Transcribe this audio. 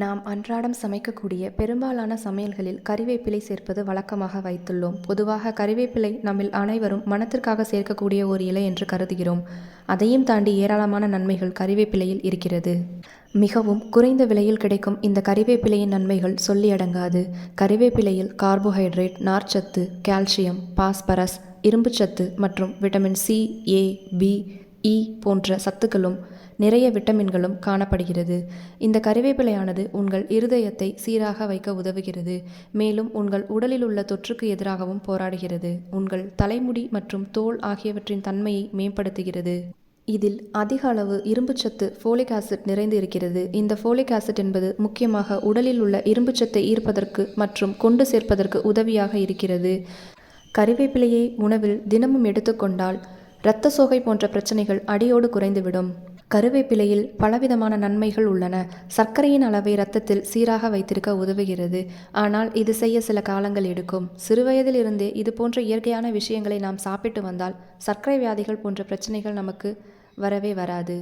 நாம் அன்றாடம் சமைக்கக்கூடிய பெரும்பாலான சமையல்களில் கறிவேப்பிலை சேர்ப்பது வழக்கமாக வைத்துள்ளோம். பொதுவாக கறிவேப்பிலை நம்மில் அனைவரும் மனத்திற்காக சேர்க்கக்கூடிய ஒரு இலை என்று கருதுகிறோம். அதையும் தாண்டி ஏராளமான நன்மைகள் கறிவேப்பிலையில் இருக்கிறது. மிகவும் குறைந்த விலையில் கிடைக்கும் இந்த கறிவேப்பிலையின் நன்மைகள் சொல்லி அடங்காது. கறிவேப்பிலையில் கார்போஹைட்ரேட் நார்ச்சத்து கால்சியம் பாஸ்பரஸ் இரும்புச்சத்து மற்றும் vitamin C A B E போன்ற சத்துக்களும் நிறைய விட்டமின்களும் காணப்படுகிறது. இந்த கறிவேப்பிலையானது உங்கள் இருதயத்தை சீராக வைக்க உதவுகிறது. மேலும் உங்கள் உடலில் உள்ள தொற்றுக்கு எதிராகவும் போராடுகிறது. உங்கள் தலைமுடி மற்றும் தோல் ஆகியவற்றின் தன்மையை மேம்படுத்துகிறது. இதில் அதிக அளவு இரும்புச்சத்து ஃபோலிக் ஆசிட் நிறைந்து இருக்கிறது. இந்த ஃபோலிக் ஆசிட் என்பது முக்கியமாக உடலில் உள்ள இரும்புச்சத்தை ஈர்ப்பதற்கு மற்றும் கொண்டு சேர்ப்பதற்கு உதவியாக இருக்கிறது. கறிவேப்பிலையை உணவில் தினமும் எடுத்துக்கொண்டால் இரத்த சோகை போன்ற பிரச்சனைகள் அடியோடு குறைந்துவிடும். கருவேப்பிலையில் பலவிதமான நன்மைகள் உள்ளன. சர்க்கரையின் அளவை இரத்தத்தில் சீராக வைத்திருக்க உதவுகிறது. ஆனால் இது செய்ய சில காலங்கள் எடுக்கும். சிறுவயதிலிருந்தே இது போன்ற இயற்கையான விஷயங்களை நாம் சாப்பிட்டு வந்தால் சர்க்கரை வியாதிகள் போன்ற பிரச்சனைகள் நமக்கு வரவே வராது.